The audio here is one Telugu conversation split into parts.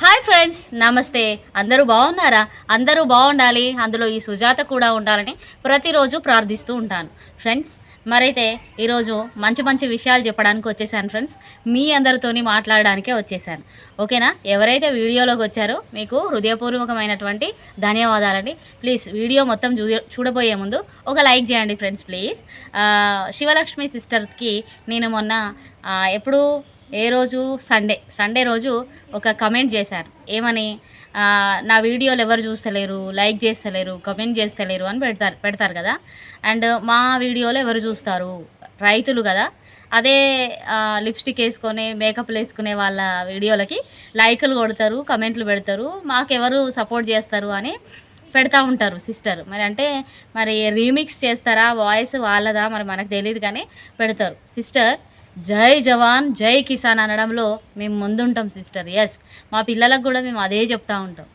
హాయ్ ఫ్రెండ్స్ నమస్తే. అందరూ బాగున్నారా? అందరూ బాగుండాలి. అందులో ఈ సుజాత కూడా ఉండాలని ప్రతిరోజు ప్రార్థిస్తూ ఉంటాను. ఫ్రెండ్స్ మరైతే ఈరోజు మంచి మంచి విషయాలు చెప్పడానికి వచ్చేసాను ఫ్రెండ్స్. మీ అందరితోని మాట్లాడడానికే వచ్చేసాను. ఓకేనా? ఎవరైతే వీడియోలోకి వచ్చారో మీకు హృదయపూర్వకమైనటువంటి ధన్యవాదాలండి. ప్లీజ్ వీడియో మొత్తం చూ చూడబోయే ముందు ఒక లైక్ చేయండి ఫ్రెండ్స్ ప్లీజ్. శివలక్ష్మి సిస్టర్కి నేను మొన్న ఎప్పుడూ ఎప్పుడు ఏ రోజు? సండే సండే రోజు ఒక కమెంట్ చేశారు. ఏమని? నా వీడియోలు ఎవరు చూస్తలేరు? లైక్ చేస్తలేరు? కమెంట్ చేస్తలేరు? అని పెడతారు పెడతారు కదా. అండ్ మా వీడియోలు ఎవరు చూస్తారు? రైతులు కదా. అదే లిప్స్టిక్ వేసుకొని మేకప్లు వేసుకునే వాళ్ళ వీడియోలకి లైకులు కొడతారు కమెంట్లు పెడతారు. మాకెవరు సపోర్ట్ చేస్తారు అని పెడతా ఉంటారు సిస్టర్ మరి అంటే మరి రీమిక్స్ చేస్తారా? వాయిస్ వాళ్ళదా? మరి మనకు తెలియదు కానీ పెడతారు. సిస్టర్ జై జవాన్ జై కిసాన్ అనడంలో మేము ముందుంటాం సిస్టర్. ఎస్ మా పిల్లలకు కూడా మేము అదే చెప్తా ఉంటాం.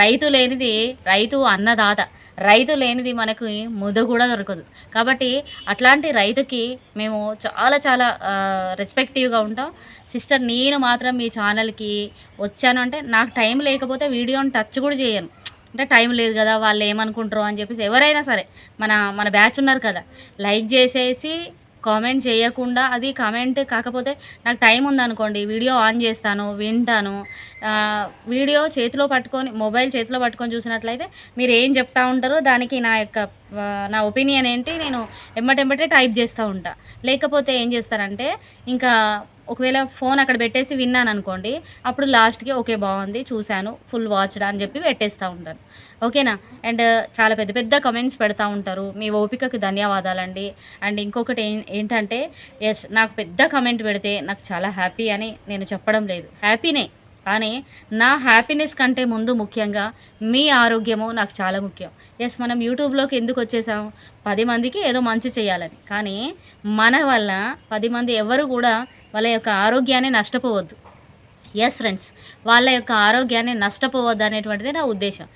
రైతు లేనిది రైతు అన్నదాత. రైతు లేనిది మనకు ముద కూడా దొరకదు. కాబట్టి అట్లాంటి రైతుకి మేము చాలా చాలా రెస్పెక్టివ్గా ఉంటాం. సిస్టర్ నేను మాత్రం మీ ఛానల్కి వచ్చాను అంటే నాకు టైం లేకపోతే వీడియోని టచ్ కూడా చేయను. అంటే టైం లేదు కదా వాళ్ళు ఏమనుకుంటారో అని చెప్పేసి ఎవరైనా సరే మన మన బ్యాచ్ ఉన్నారు కదా లైక్ చేసేసి కామెంట్ చేయకుండా అది కామెంట్ కాకపోతే నాకు టైం ఉందనుకోండి వీడియో ఆన్ చేస్తాను వింటాను. వీడియో చేతిలో పట్టుకొని మొబైల్ చేతిలో పట్టుకొని చూసినట్లయితే మీరు ఏం చెప్తా ఉంటారో దానికి నా యొక్క నా ఒపీనియన్ ఏంటి నేను ఎమ్మటెమ్మటే టైప్ చేస్తూ ఉంటా. లేకపోతే ఏం చేస్తారంటే ఇంకా ఒకవేళ ఫోన్ అక్కడ పెట్టేసి విన్నాను అనుకోండి అప్పుడు లాస్ట్కి ఓకే బాగుంది చూశాను ఫుల్ వాచ్డ్ అని చెప్పి పెట్టేస్తూ ఉంటాను ఓకేనా? అండ్ చాలా పెద్ద పెద్ద కమెంట్స్ పెడతా ఉంటారు. మీ ఓపికకు ధన్యవాదాలండి. అండ్ ఇంకొకటి ఏంటంటే ఎస్ నాకు పెద్ద కమెంట్ పెడితే నాకు చాలా హ్యాపీ అని నేను చెప్పడం లేదు. హ్యాపీనే. కానీ నా హ్యాపీనెస్ కంటే ముందు ముఖ్యంగా మీ ఆరోగ్యము నాకు చాలా ముఖ్యం. ఎస్ మనం యూట్యూబ్లోకి ఎందుకు వచ్చేసాము? పది మందికి ఏదో మంచి చేయాలని. కానీ మన వల్ల పది మంది ఎవరు కూడా వాళ్ళ యొక్క ఆరోగ్యాన్ని నష్టపోవద్దు. ఎస్ ఫ్రెండ్స్ వాళ్ళ యొక్క ఆరోగ్యాన్ని నష్టపోవద్దు అనేటువంటిది నా ఉద్దేశం.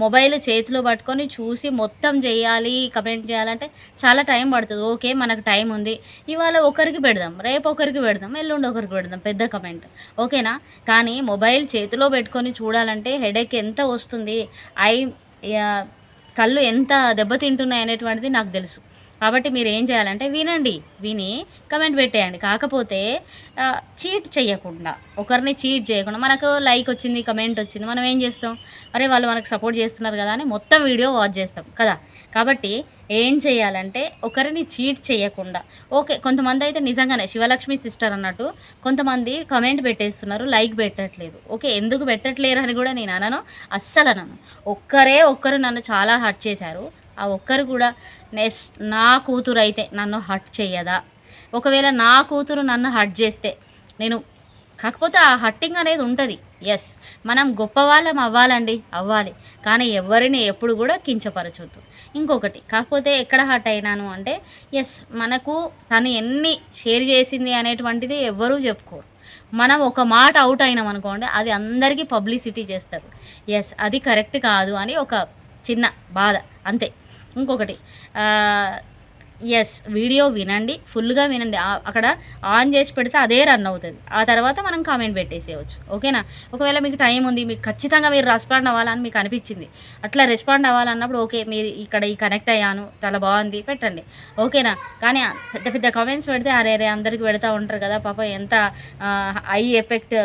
మొబైల్ చేతిలో పట్టుకొని చూసి మొత్తం చేయాలి కమెంట్ చేయాలంటే చాలా టైం పడుతుంది. ఓకే మనకు టైం ఉంది. ఇవాళ ఒకరికి పెడదాం రేపు ఒకరికి పెడదాం ఎల్లుండి ఒకరికి పెడదాం. పెద్ద కమెంట్ ఓకేనా కానీ మొబైల్ చేతిలో పెట్టుకొని చూడాలంటే హెడేక్ ఎంత వస్తుంది? ఐ కళ్ళు ఎంత దెబ్బతింటున్నాయి అనేటువంటిది నాకు తెలుసు. కాబట్టి మీరు ఏం చేయాలంటే వినండి విని కమెంట్ పెట్టేయండి. కాకపోతే చీట్ చేయకుండా ఒకరిని చీట్ చేయకుండా మనకు లైక్ వచ్చింది కమెంట్ వచ్చింది మనం ఏం చేస్తాం? అరే వాళ్ళు మనకు సపోర్ట్ చేస్తున్నారు కదా అని మొత్తం వీడియో వాచ్ చేస్తాం కదా? కాబట్టి ఏం చేయాలంటే ఒకరిని చీట్ చేయకుండా ఓకే కొంతమంది అయితే నిజంగానే శివలక్ష్మి సిస్టర్ అన్నట్టు కొంతమంది కమెంట్ పెట్టేస్తున్నారు లైక్ పెట్టట్లేదు. ఓకే ఎందుకు పెట్టట్లేరు అని కూడా నేను అనను అస్సలు అనను. ఒక్కరే ఒక్కరు నన్ను చాలా హర్ట్ చేశారు. ఆ ఒక్కరు కూడా నెక్స్ట్ నా కూతురు అయితే నన్ను హర్ట్ చేయదా ఒకవేళ నా కూతురు నన్ను హర్ట్ చేస్తే నేను కాకపోతే ఆ హట్టింగ్ అనేది ఉంటుంది. ఎస్ మనం గొప్పవాళ్ళం అవ్వాలండి అవ్వాలి. కానీ ఎవరిని ఎప్పుడు కూడా కించపరచొద్దు. ఇంకొకటి కాకపోతే ఎక్కడ హర్ట్ అయినాను అంటే ఎస్ మనకు తను ఎన్ని షేర్ చేసింది అనేటువంటిది ఎవ్వరూ చెప్పుకోరు. మనం ఒక మాట అవుట్ అయినాం అనుకోండి అది అందరికీ పబ్లిసిటీ చేస్తారు. ఎస్ అది కరెక్ట్ కాదు అని ఒక చిన్న బాధ అంతే. ఇంకొకటి. ఎస్ వీడియో వినండి ఫుల్గా వినండి. అక్కడ ఆన్ చేసి పెడితే అదే రన్ అవుతుంది. ఆ తర్వాత మనం కామెంట్ పెట్టేసేయచ్చు. ఓకేనా? ఒకవేళ మీకు టైం ఉంది మీకు ఖచ్చితంగా మీరు రెస్పాండ్ అవ్వాలని మీకు అనిపించింది. అట్లా రెస్పాండ్ అవ్వాలన్నప్పుడు ఓకే మీరు ఇక్కడ ఈ కనెక్ట్ అయ్యాను చాలా బాగుంది పెట్టండి. ఓకేనా? కానీ పెద్ద పెద్ద కామెంట్స్ పెడితే అరే అరే అందరికి పెడతా ఉంటారు కదా పాప ఎంత ఐ ఎఫెక్ట్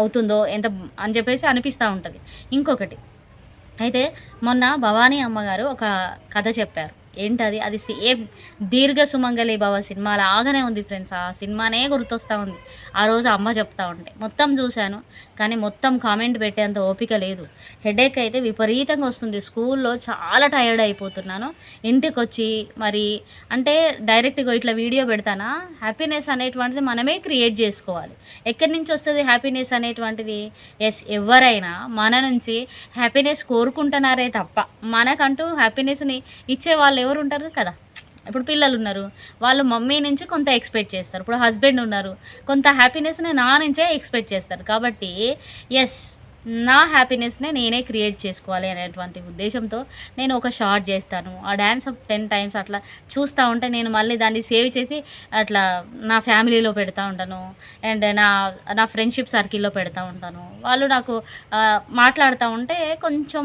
అవుతుందో ఎంత అని చెప్పేసి అనిపిస్తూ ఉంటుంది. ఇంకొకటి అయితే మొన్న భవానీ అమ్మగారు ఒక కథ చెప్పారు. ఏంటది? అది సేమ్ దీర్ఘ సుమంగళి భవ సినిమా లాగానే ఉంది ఫ్రెండ్స్. ఆ సినిమానే గుర్తొస్తూ ఉంది. ఆ రోజు అమ్మ చెప్తా ఉంటే. మొత్తం చూశాను కానీ మొత్తం కామెంట్ పెట్టేంత ఓపిక లేదు. హెడేక్ అయితే విపరీతంగా వస్తుంది. స్కూల్లో చాలా టైర్డ్ అయిపోతున్నాను. ఇంటికి వచ్చి మరి అంటే డైరెక్ట్గా ఇట్లా వీడియో పెడతానా? హ్యాపీనెస్ అనేటువంటిది మనమే క్రియేట్ చేసుకోవాలి. ఎక్కడి నుంచి వస్తుంది హ్యాపీనెస్ అనేటువంటిది? ఎస్ ఎవరైనా మన నుంచి హ్యాపీనెస్ కోరుకుంటున్నారే తప్ప. మనకంటూ హ్యాపీనెస్ని ఇచ్చే వాళ్ళు ఎవరు ఉంటారు కదా? ఇప్పుడు పిల్లలు ఉన్నారు వాళ్ళు మమ్మీ నుంచి కొంత ఎక్స్పెక్ట్ చేస్తారు. ఇప్పుడు హస్బెండ్ ఉన్నారు. కొంత హ్యాపీనెస్ని నా నుంచే ఎక్స్పెక్ట్ చేస్తారు. కాబట్టి ఎస్ నా హ్యాపీనెస్నే నేనే క్రియేట్ చేసుకోవాలి అనేటువంటి ఉద్దేశంతో నేను ఒక షార్ట్ చేస్తాను. ఆ డ్యాన్స్ టెన్ టైమ్స్ అట్లా చూస్తూ ఉంటే నేను మళ్ళీ దాన్ని సేవ్ చేసి అట్లా నా ఫ్యామిలీలో పెడతా ఉంటాను. అండ్ నా నా ఫ్రెండ్షిప్ సర్కిల్లో పెడతా ఉంటాను. వాళ్ళు నాకు మాట్లాడుతూ ఉంటే కొంచెం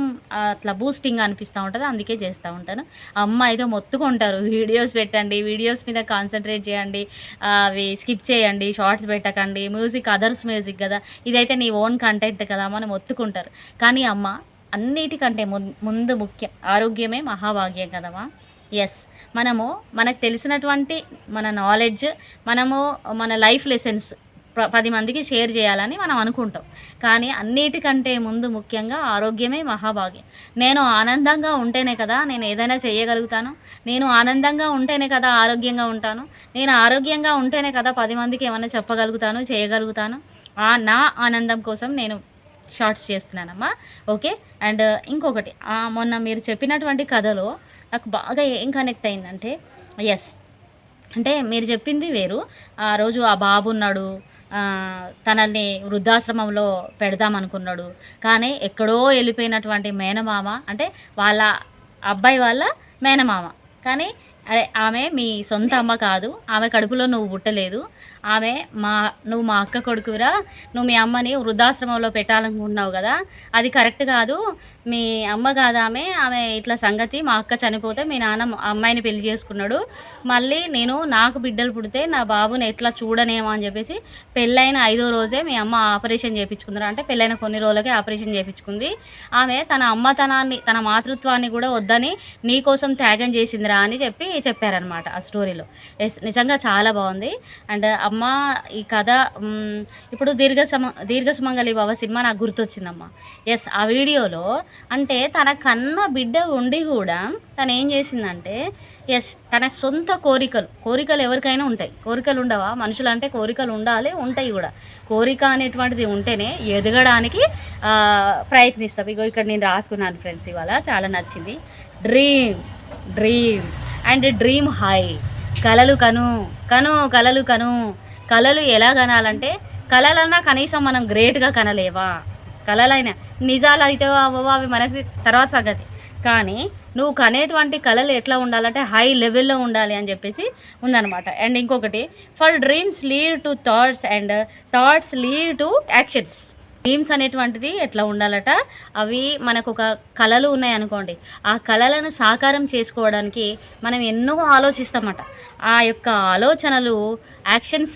అట్లా బూస్టింగ్ అనిపిస్తూ ఉంటుంది. అందుకే చేస్తూ ఉంటాను. అమ్మ అయితే మొత్తుకుంటారు వీడియోస్ పెట్టండి వీడియోస్ మీద కాన్సన్ట్రేట్ చేయండి అవి స్కిప్ చేయండి షార్ట్స్ పెట్టకండి మ్యూజిక్ అదర్స్ మ్యూజిక్ కదా. ఇదైతే నీ ఓన్ కంటెంట్ కదా. మనం ఒత్తుకుంటారు. కానీ అమ్మ అన్నిటికంటే ము ముందు ముఖ్యం ఆరోగ్యమే మహాభాగ్యం కదమ్మా. ఎస్ మనము మనకు తెలిసినటువంటి మన నాలెడ్జ్ మనము మన లైఫ్ లెసన్స్ పది మందికి షేర్ చేయాలని మనం అనుకుంటాం. కానీ అన్నిటికంటే ముందు ముఖ్యంగా ఆరోగ్యమే మహాభాగ్యం. నేను ఆనందంగా ఉంటేనే కదా నేను ఏదైనా చేయగలుగుతాను. నేను ఆనందంగా ఉంటేనే కదా ఆరోగ్యంగా ఉంటాను. నేను ఆరోగ్యంగా ఉంటేనే కదా పది మందికి ఏమైనా చెప్పగలుగుతాను చేయగలుగుతాను. ఆ నా ఆనందం కోసం నేను షార్ట్స్ చేస్తున్నానమ్మా. ఓకే? అండ్ uh, ఇంకొకటి మొన్న మీరు చెప్పినటువంటి కథలో నాకు బాగా ఏం కనెక్ట్ అయిందంటే ఎస్ అంటే మీరు చెప్పింది వేరు. ఆ రోజు ఆ బాబు ఉన్నాడు తనల్ని వృద్ధాశ్రమంలో పెడదామనుకున్నాడు కానీ ఎక్కడో వెళ్ళిపోయినటువంటి మేనమామ అంటే వాళ్ళ అబ్బాయి వాళ్ళ మేనమామ. కానీ అరే ఆమె మీ సొంత అమ్మ కాదు. ఆమె కడుపులో నువ్వు పుట్టలేదు. ఆమె మా నువ్వు మా అక్క కొడుకురా నువ్వు మీ అమ్మని వృద్ధాశ్రమంలో పెట్టాలనుకుంటున్నావు కదా అది కరెక్ట్ కాదు. మీ అమ్మ కాదు ఆమె ఆమె ఇట్లా సంగతి మా అక్క చనిపోతే మీ నాన్న అమ్మాయిని పెళ్ళి చేసుకున్నాడు. మళ్ళీ నేను నాకు బిడ్డలు పుడితే నా బాబుని ఎట్లా చూడనేమో అని చెప్పేసి పెళ్ళైన ఐదో రోజే మీ అమ్మ ఆపరేషన్ చేయించుకుందరా అంటే పెళ్ళైన కొన్ని రోజులకే ఆపరేషన్ చేయించుకుంది ఆమె తన అమ్మతనాన్ని తన మాతృత్వాన్ని కూడా వద్దని నీ కోసం త్యాగం చేసిందిరా అని చెప్పి చెప్పారనమాట ఆ స్టోరీలో. ఎస్ నిజంగా చాలా బాగుంది. అండ్ అమ్మ ఈ కథ ఇప్పుడు దీర్ఘ సమ దీర్ఘ సుమంగళి బాబా సినిమా నాకు గుర్తొచ్చిందమ్మా. ఎస్ ఆ వీడియోలో అంటే తన కన్న బిడ్డ ఉండి కూడా తను ఏం చేసిందంటే ఎస్ తన సొంత కోరికలు కోరికలు ఎవరికైనా ఉంటాయి. కోరికలు ఉండవా? మనుషులు అంటే కోరికలు ఉండాలి ఉంటాయి కూడా. కోరిక అనేటువంటిది ఉంటేనే ఎదగడానికి ప్రయత్నిస్తాం. ఇగో ఇక్కడ నేను రాసుకున్నాను ఫ్రెండ్స్ ఇవాళ చాలా నచ్చింది. Dream dream and dream high కలలు కను కను కలలు కను. కళలు ఎలా కనాలంటే కళలన్నా కనీసం మనం గ్రేట్గా కనలేవా? కలలైనా నిజాలు అయితే అవ్వవో అవి మనకి తర్వాత సంగతి. కానీ నువ్వు కనేటువంటి కళలు ఎట్లా ఉండాలంటే హై లెవెల్లో ఉండాలి అని చెప్పేసి ఉందనమాట అండ్ ఇంకొకటి for dreams lead to thoughts and thoughts lead to actions. Dreams అనేటువంటిది ఎట్లా ఉండాలట? అవి మనకు ఒక కళలు ఉన్నాయి అనుకోండి. ఆ కళలను సాకారం చేసుకోవడానికి మనం ఎన్నో ఆలోచిస్తామట. ఆ యొక్క ఆలోచనలు యాక్షన్స్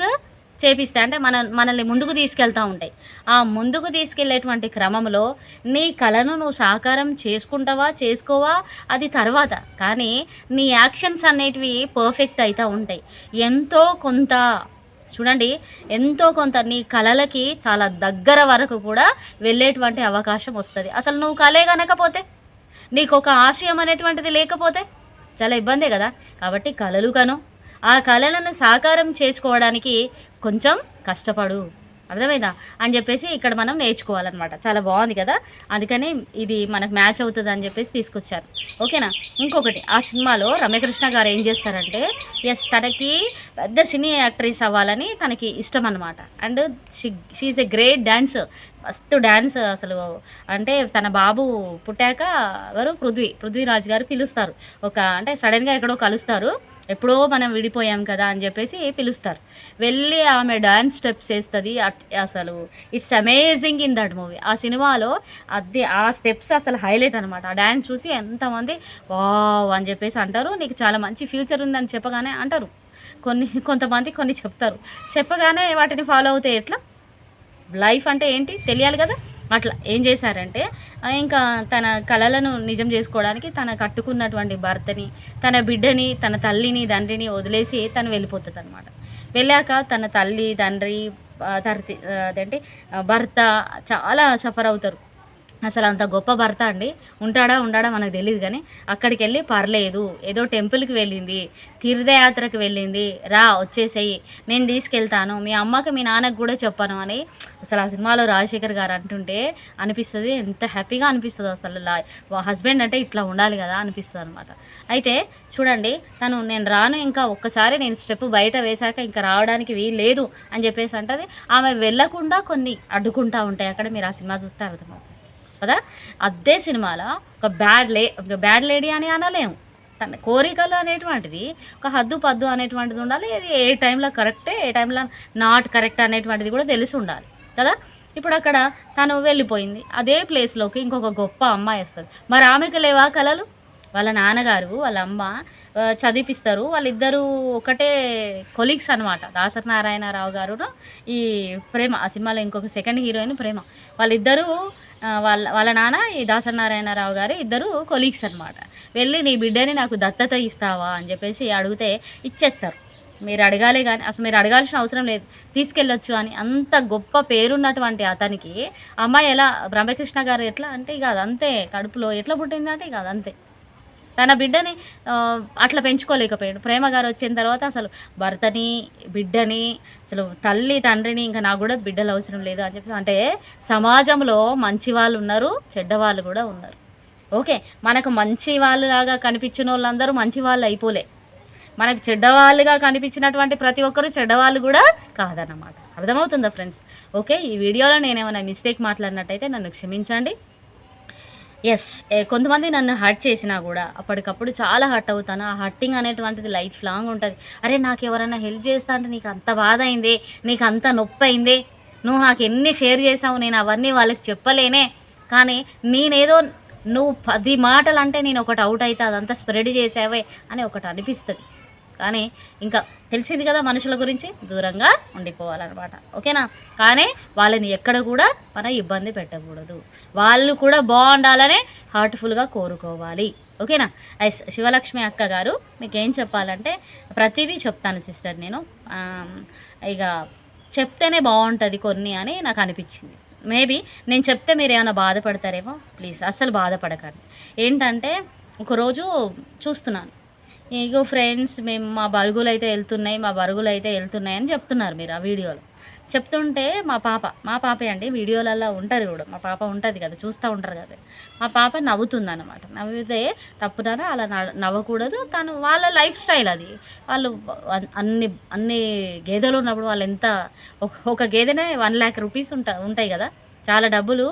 చేపిస్తాయి. అంటే మన మనల్ని ముందుకు తీసుకెళ్తూ ఉంటాయి. ఆ ముందుకు తీసుకెళ్ళేటువంటి క్రమంలో నీ కళను నువ్వు సాకారం చేసుకుంటావా చేసుకోవా? అది తర్వాత. కానీ నీ యాక్షన్స్ అనేటివి పర్ఫెక్ట్ అవుతూ ఉంటాయి. ఎంతో కొంత చూడండి ఎంతో కొంత నీ కళలకి చాలా దగ్గర వరకు కూడా వెళ్ళేటువంటి అవకాశం వస్తుంది. అసలు నువ్వు కలే కనకపోతే నీకు ఒక ఆశయం అనేటువంటిది లేకపోతే చాలా ఇబ్బందే కదా. కాబట్టి కళలు కను. ఆ కళలను సాకారం చేసుకోవడానికి కొంచెం కష్టపడు. అర్థమైందా? అని చెప్పేసి ఇక్కడ మనం నేర్చుకోవాలన్నమాట. చాలా బాగుంది కదా? అందుకని ఇది మనకు మ్యాచ్ అవుతుంది అని చెప్పేసి తీసుకొచ్చారు. ఓకేనా? ఇంకొకటి ఆ సినిమాలో రమ్యకృష్ణ గారు ఏం చేస్తారంటే ఎస్ తనకి పెద్ద సినీ యాక్ట్రెస్ అవ్వాలని తనకి ఇష్టం అనమాట and she she's a great dancer మస్తు డ్యాన్స్ అసలు. అంటే తన బాబు పుట్టాక ఎవరు? పృథ్వీ పృథ్వీరాజ్ గారు పిలుస్తారు. ఒక అంటే సడన్గా ఎక్కడో కలుస్తారు. ఎప్పుడో మనం విడిపోయాం కదా అని చెప్పేసి పిలుస్తారు. వెళ్ళి ఆమె డాన్స్ స్టెప్స్ వేస్తుంది అట్- అసలు it's amazing in that movie ఆ సినిమాలో అది ఆ స్టెప్స్ అసలు హైలైట్ అనమాట ఆ డ్యాన్స్ చూసి ఎంతమంది వావ్ అని చెప్పేసి అంటారు. నీకు చాలా మంచి ఫ్యూచర్ ఉందని చెప్పగానే అంటారు. కొన్ని కొంతమంది కొన్ని చెప్తారు. చెప్పగానే వాటిని ఫాలో అవుతే ఎట్లా? లైఫ్ అంటే ఏంటి? తెలియాలి కదా? అట్లా ఏం చేశారంటే ఇంకా తన కళలను నిజం చేసుకోవడానికి తన కట్టుకున్నటువంటి భర్తని తన బిడ్డని తన తల్లిని తండ్రిని వదిలేసి తను వెళ్ళిపోతుంది అనమాట వెళ్ళాక తన తల్లి తండ్రి తర్తి అదేంటి భర్త చాలా సఫర్ అవుతారు. అసలు అంత గొప్ప భర్త అండి. ఉంటాడా ఉండాడా మనకు తెలియదు కానీ అక్కడికి వెళ్ళి పర్లేదు. ఏదో టెంపుల్కి వెళ్ళింది తీర్థయాత్రకు వెళ్ళింది రా వచ్చేసేయి నేను తీసుకెళ్తాను మీ అమ్మకి మీ నాన్నకి కూడా చెప్పాను అని అసలు ఆ సినిమాలో రాజశేఖర్ గారు అంటుంటే అనిపిస్తుంది. ఎంత హ్యాపీగా అనిపిస్తుంది అసలు. హస్బెండ్ అంటే ఇట్లా ఉండాలి కదా అనిపిస్తుంది అనమాట అయితే చూడండి తను నేను రాను ఇంకా ఒక్కసారి నేను స్టెప్ బయట వేశాక ఇంకా రావడానికి వీలు లేదు అని చెప్పేసి అంటది. ఆమె వెళ్ళకుండా కొన్ని అడ్డుకుంటా ఉంటాయి. అక్కడ మీరు ఆ సినిమా చూస్తే అర్థమవుతుంది. కదా? అదే సినిమాలో? ఒక బ్యాడ్ లే ఒక బ్యాడ్ లేడీ అని అనలేము. తన కోరికలు అనేటువంటిది ఒక హద్దు పద్దు అనేటువంటిది ఉండాలి. ఇది ఏ టైంలో కరెక్టే ఏ టైంలో నాట్ కరెక్ట్ అనేటువంటిది కూడా తెలిసి ఉండాలి కదా? ఇప్పుడు అక్కడ తను వెళ్ళిపోయింది. అదే ప్లేస్లోకి ఇంకొక గొప్ప అమ్మాయి వస్తుంది. మరి ఆమెకు లేవా కళలు వాళ్ళ నాన్నగారు వాళ్ళ అమ్మ చదివిపిస్తారు. వాళ్ళిద్దరూ ఒకటే కొలీగ్స్ అనమాట దాసరి నారాయణరావు గారును ఈ ప్రేమ ఆ సినిమాలో ఇంకొక సెకండ్ హీరోయిన్ ప్రేమ. వాళ్ళిద్దరూ వాళ్ళ వాళ్ళ నాన్న ఈ దాసరి నారాయణరావు గారు ఇద్దరు కొలీగ్స్ అనమాట వెళ్ళి నీ బిడ్డని నాకు దత్తత ఇస్తావా? అని చెప్పేసి అడిగితే ఇచ్చేస్తారు. మీరు అడగాలి కానీ అసలు మీరు అడగాల్సిన అవసరం లేదు. తీసుకెళ్ళొచ్చు అని అంత గొప్ప పేరున్నటువంటి అతనికి అమ్మాయి ఎలా బ్రహ్మకృష్ణ గారు ఎట్లా? అంటే ఇక అదంతే. కడుపులో ఎట్లా పుట్టింది అంటే ఇక అదంతే. తన బిడ్డని అట్లా పెంచుకోలేకపోయాడు. ప్రేమ గారు వచ్చిన తర్వాత అసలు భర్తని బిడ్డని అసలు తల్లి తండ్రిని ఇంకా నాకు కూడా బిడ్డలు అవసరం లేదు అని చెప్పి అంటే సమాజంలో మంచి వాళ్ళు ఉన్నారు చెడ్డవాళ్ళు కూడా ఉన్నారు. ఓకే మనకు మంచి వాళ్ళలాగా కనిపించిన వాళ్ళందరూ మంచి వాళ్ళు అయిపోలే. మనకు చెడ్డవాళ్ళుగా కనిపించినటువంటి ప్రతి ఒక్కరు చెడ్డవాళ్ళు కూడా కాదన్నమాట. అర్థమవుతుందా ఫ్రెండ్స్? ఓకే ఈ వీడియోలో నేనేమైనా మిస్టేక్ మాట్లాడినట్టయితే నన్ను క్షమించండి. ఎస్ కొంతమంది నన్ను హర్ట్ చేసినా కూడా అప్పటికప్పుడు చాలా హర్ట్ అవుతాను. ఆ హర్టింగ్ అనేటువంటిది లైఫ్ లాంగ్ ఉంటుంది. అరే నాకు ఎవరైనా హెల్ప్ చేస్తా అంటే నీకు అంత బాధ అయింది నీకు అంత నొప్పి అయింది నువ్వు నాకు ఎన్ని షేర్ చేసావు నేను అవన్నీ వాళ్ళకి చెప్పలేనే. కానీ నేనేదో నువ్వు పది మాటలు అంటే నేను ఒకటి అవుట్ అయితే అదంతా స్ప్రెడ్ చేసావే అని ఒకటి అనిపిస్తుంది. కానీ ఇంకా తెలిసింది కదా మనుషుల గురించి దూరంగా ఉండిపోవాలన్నమాట. ఓకేనా? కానీ వాళ్ళని ఎక్కడ కూడా మనం ఇబ్బంది పెట్టకూడదు. వాళ్ళు కూడా బాగుండాలనే హార్ట్ఫుల్గా కోరుకోవాలి. ఓకేనా? ఎస్ శివలక్ష్మి అక్క గారు మీకు ఏం చెప్పాలంటే ప్రతిదీ చెప్తాను సిస్టర్ నేను. ఇక చెప్తేనే బాగుంటుంది కొన్ని అని నాకు అనిపించింది. మేబీ నేను చెప్తే మీరు ఏమైనా బాధపడతారేమో ప్లీజ్. అస్సలు బాధపడకండి. ఏంటంటే ఒకరోజు చూస్తున్నాను. ఇగో ఫ్రెండ్స్ మేము మా బరుగులు అయితే వెళ్తున్నాయి మా బరుగులు అయితే వెళ్తున్నాయి అని చెప్తున్నారు మీరు ఆ వీడియోలో. చెప్తుంటే మా పాప మా పాపే అండి వీడియోలలో ఉంటారు కూడా మా పాప ఉంటుంది కదా చూస్తూ ఉంటారు కదా. మా పాప నవ్వుతుంది అనమాట నవ్వితే తప్పున అలా నవ్వకూడదు తను వాళ్ళ లైఫ్ స్టైల్ అది. వాళ్ళు అన్- అన్ని అన్ని గేదెలు ఉన్నప్పుడు వాళ్ళు ఎంత ఒక గేదెనే వన్ ల్యాక్ రూపీస్ ఉంటా ఉంటాయి కదా. చాలా డబ్బులు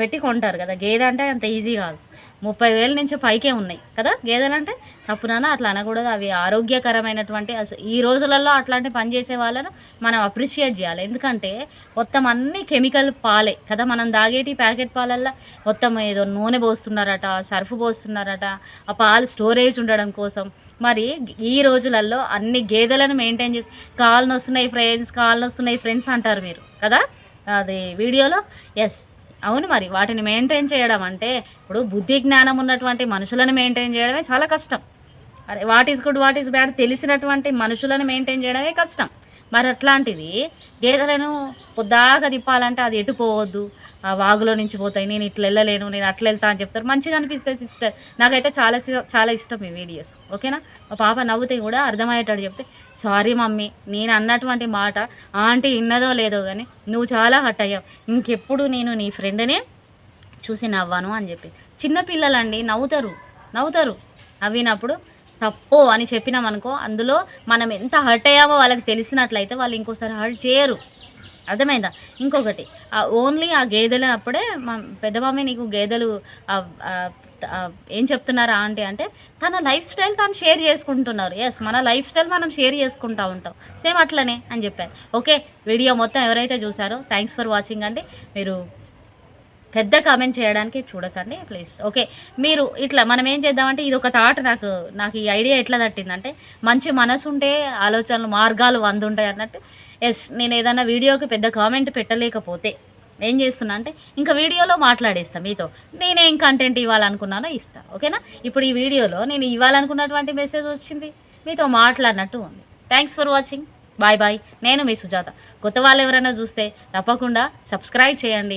పెట్టి కొంటారు కదా. గేదె అంటే అంత ఈజీ కాదు. ముప్పై వేల నుంచి పైకే ఉన్నాయి కదా గేదెలు అంటే తప్పునన్నా అట్లా అనకూడదు. అవి ఆరోగ్యకరమైనటువంటి అసలు ఈ రోజులలో అట్లాంటి పని చేసే వాళ్ళను మనం అప్రిషియేట్ చేయాలి. ఎందుకంటే మొత్తం అన్ని కెమికల్ పాలే కదా. మనం దాగేటి ప్యాకెట్ పాలల్లో మొత్తం ఏదో నూనె పోస్తున్నారట సర్ఫ్ పోస్తున్నారట ఆ పాలు స్టోరేజ్ ఉండడం కోసం. మరి ఈ రోజులలో అన్ని గేదెలను మెయింటైన్ చేసి కాళ్ళు నొస్తున్నాయి ఫ్రెండ్స్ కాళ్ళు నొస్తున్నాయి ఫ్రెండ్స్ అంటారు మీరు కదా? అది వీడియోలో ఎస్ అవును మరి వాటిని మెయింటైన్ చేయడం అంటే ఇప్పుడు బుద్ధి జ్ఞానం ఉన్నటువంటి మనుషులను మెయింటైన్ చేయడమే చాలా కష్టం. అరే what is good what is bad తెలిసినటువంటి మనుషులను మెయింటైన్ చేయడమే కష్టం. మరి అట్లాంటిది గేదెలను పొద్దాక తిప్పాలంటే అది ఎటు పోవద్దు. ఆ వాగులో నుంచి పోతాయి. నేను ఇట్లా వెళ్ళలేను నేను అట్లా వెళ్తా అని చెప్తారు. మంచిగా అనిపిస్తుంది సిస్టర్ నాకైతే చాలా చాలా ఇష్టం ఈ వీడియోస్ ఓకేనా? మా పాప నవ్వుతే కూడా అర్థమయ్యేటట్టు చెప్తే సారీ మమ్మీ. నేను అన్నటువంటి మాట ఆంటీ విన్నదో లేదో కానీ నువ్వు చాలా హట్ అయ్యావు. ఇంకెప్పుడు నేను నీ ఫ్రెండ్నే చూసి నవ్వాను అని చెప్పి. చిన్నపిల్లలండి నవ్వుతారు. నవ్వుతారు. నవ్వినప్పుడు తప్పు అని చెప్పినాం అనుకో అందులో మనం ఎంత హర్ట్ అయ్యామో వాళ్ళకి తెలిసినట్లయితే వాళ్ళు ఇంకోసారి హర్ట్ చేయరు. అర్థమైందా? ఇంకొకటి ఓన్లీ ఆ గేదెలు అప్పుడే మా పెద్ద మమ్మీ నీకు గేదెలు ఏం చెప్తున్నారా ఆంటీ అంటే తన లైఫ్ స్టైల్ తను షేర్ చేసుకుంటున్నారు. ఎస్ మన లైఫ్ స్టైల్ మనం షేర్ చేసుకుంటూ ఉంటాం. సేమ్ అట్లనే అని చెప్పారు. ఓకే వీడియో మొత్తం ఎవరైతే చూసారో థ్యాంక్స్ ఫర్ వాచింగ్ అండి. మీరు పెద్ద కామెంట్ చేయడానికి చూడకండి ప్లీజ్ ఓకే మీరు ఇట్లా మనం ఏం చేద్దామంటే ఇది ఒక థాట్ నాకు నాకు ఈ ఐడియా ఎట్లా తట్టిందంటే మంచి మనసు ఉంటే ఆలోచనలు మార్గాలు వంద ఉంటాయి అన్నట్టు. ఎస్ నేను ఏదైనా వీడియోకి పెద్ద కామెంట్ పెట్టలేకపోతే ఏం చేస్తున్నా అంటే ఇంకా వీడియోలో మాట్లాడేస్తా మీతో. నేనేం కంటెంట్ ఇవ్వాలనుకున్నానో ఇస్తా. ఓకేనా ఇప్పుడు ఈ వీడియోలో నేను ఇవ్వాలనుకున్నటువంటి మెసేజ్ వచ్చింది. మీతో మాట్లాడినట్టు ఉంది. Thanks for watching bye bye నేను మీ సుజాత. కొత్త వాళ్ళు ఎవరైనా చూస్తే తప్పకుండా సబ్స్క్రైబ్ చేయండి.